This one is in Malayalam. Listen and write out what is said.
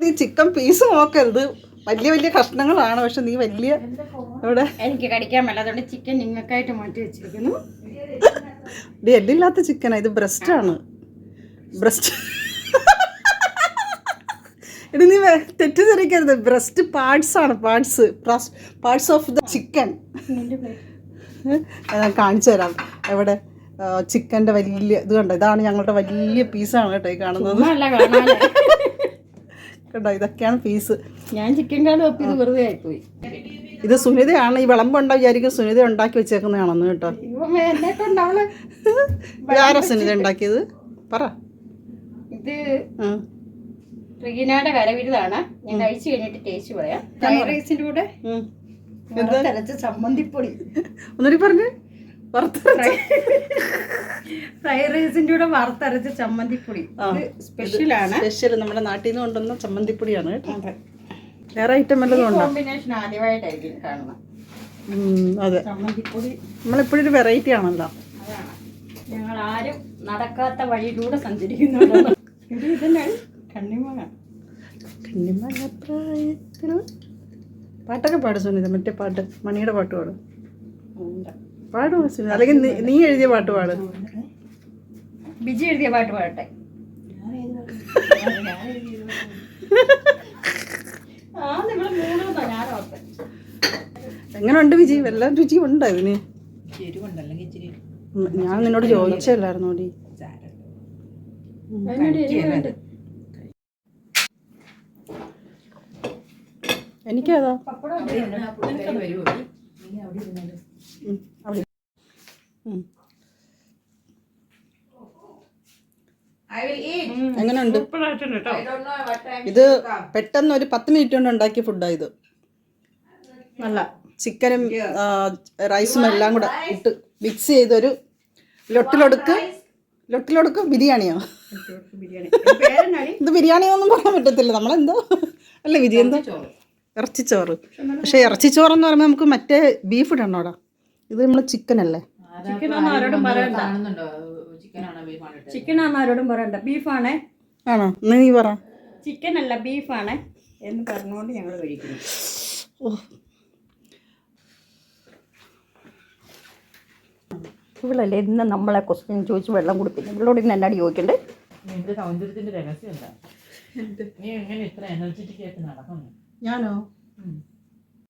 നീ ചിക്കൻ പീസ് നോക്കരുത് വലിയ വലിയ കഷ്ണങ്ങളാണ് പക്ഷെ നീ വലിയ ഇവിടെ എനിക്ക് കടിക്കാൻ മേലാത്തോണ്ട് ചിക്കൻ നിങ്ങൾക്കായിട്ട് മാറ്റി വെച്ചിരിക്കുന്നു. ഇത് എല്ലില്ലാത്ത ചിക്കനാണ് ഇത് ബ്രസ്റ്റ് ആണ്. ബ്രസ്റ്റ് ഇത് നീ തെറ്റ് തെറ്റിദ്ധരിക്കരുത്. ബ്രസ്റ്റ് പാർട്സ് ആണ് parts parts of the chicken ഞാൻ കാണിച്ചു തരാം. എവിടെ? ചിക്കന്റെ വലിയ ഇത് കണ്ടോ? ഇതാണ് ഞങ്ങളുടെ വലിയ പീസാണ് കേട്ടോ ഈ കാണുന്നത്. കണ്ടോ ഇതൊക്കെയാണ് ഫീസ് ഞാൻ ചിക്കൻ കാർഡ് ഒപ്പിയത് വെറുതെ ആയിപ്പോയി. ഇത് സുനിതയാണ് ഈ വിളമ്പുണ്ടാ വിചാരിക്കും സുനിത ഉണ്ടാക്കി വെച്ചേക്കുന്നതാണെന്ന് കേട്ടോ. ആരോ സുനിത ഉണ്ടാക്കിയത്? പറ. ഇത്. റീനയുടെ കരവിരുതാണ് ഞാൻ കഴിച്ചു കഴിഞ്ഞിട്ട് ടേസ്റ്റ് പറയാം. ഫ്രൈഡ് റൈസിന്റെ കൂടെ? ചമ്മന്തിപ്പൊടി. ഒന്നുകൂടി പറഞ്ഞു. വറുത്ത ഫ്രൈഡ് റൈസിന്റെ കൂടെ വറുത്തരച്ച ചമ്മന്തിപ്പൊടി. സ്പെഷ്യലാണ് സ്പെഷ്യൽ നമ്മുടെ നാട്ടിൽ നിന്ന് കൊണ്ടുവന്ന ചമ്മന്തിപ്പൊടിയാണ്. വേറെ ഐറ്റം വല്ലതും ഉണ്ടോ? കോമ്പിനേഷൻ ആദ്യമായിട്ടായിരിക്കും കാണുന്നത് അതെ. ചമ്മന്തിപ്പൊടി. ഒരു വെറൈറ്റി ആണല്ലോ. ഞങ്ങൾ ആരും നടക്കാത്ത വഴിയിലൂടെ സഞ്ചരിക്കുന്നുണ്ട്? ഇത് ഇതന്നെയാണ് കണ്ണിമങ്ങ കന്നിമലപ്രായത്തിൽ പാട്ടൊക്കെ പാടും സുനിത മറ്റേ പാട്ട് മണിയുടെ പാട്ട് പാടും. പാടും സുനിത? അല്ലെങ്കിൽ നീ എഴുതിയ പാട്ട് പാടും. ബിജി എഴുതിയ പാട്ട് പാടട്ടെ. എങ്ങനെയുണ്ട് വിജി വല്ല രുചി ഉണ്ട് അതിന് ഞാൻ നിന്നോട് ചോദിച്ചല്ലായിരുന്നു ഡി? എനിക്കതാ. അവിടെ എങ്ങനെയുണ്ട്? ഇത് പെട്ടെന്ന് ഒരു പത്ത് മിനിറ്റ് കൊണ്ട് ഉണ്ടാക്കിയ ഫുഡാണ് ഇത്. നല്ല. ചിക്കനും റൈസും എല്ലാം കൂടെ ഇട്ട് മിക്സ് ചെയ്തൊരു ലൊട്ടിലൊടുക്ക്. ലൊട്ടിലൊടുക്ക് ബിരിയാണിയോ? ഇത് ബിരിയാണിയൊന്നും പറയാൻ പറ്റത്തില്ല. നമ്മളെന്തോ? അല്ല വിധി എന്തോ? ഇറച്ചിച്ചോറ്. പക്ഷേ ഇറച്ചിച്ചോറെന്ന് പറയുമ്പോൾ നമുക്ക് മറ്റേ ബീഫ് ഇടണോടാ? ഇത് നമ്മൾ ചിക്കൻ അല്ലേ? ചിക്കൻ ആരോടും പറയണ്ട. ചിക്കൻ ആരോടും പറയണ്ട. ബീഫാണേ ആണോ. നീ പറ. ചിക്കൻ അല്ല ബീഫാണ് എന്ന് പറഞ്ഞുകൊണ്ട് ഞങ്ങൾ കഴിക്കുന്നു. ഇവളല്ലേ ഇന്ന് നമ്മളെ ക്വസ്റ്റ്യൻ ചോദിച്ച് വെള്ളം കുടിപ്പിക്കും ഇവളോട് ഇന്ന് എന്നാടി ചോദിക്കണ്ടേ? നിന്റെ സൗന്ദര്യത്തിന്റെ രഹസ്യം എന്താ? നീ എങ്ങനെ ഇത്ര എനർജറ്റിക് ആയിട്ട് നടക്കുന്നു? ഞാനോ.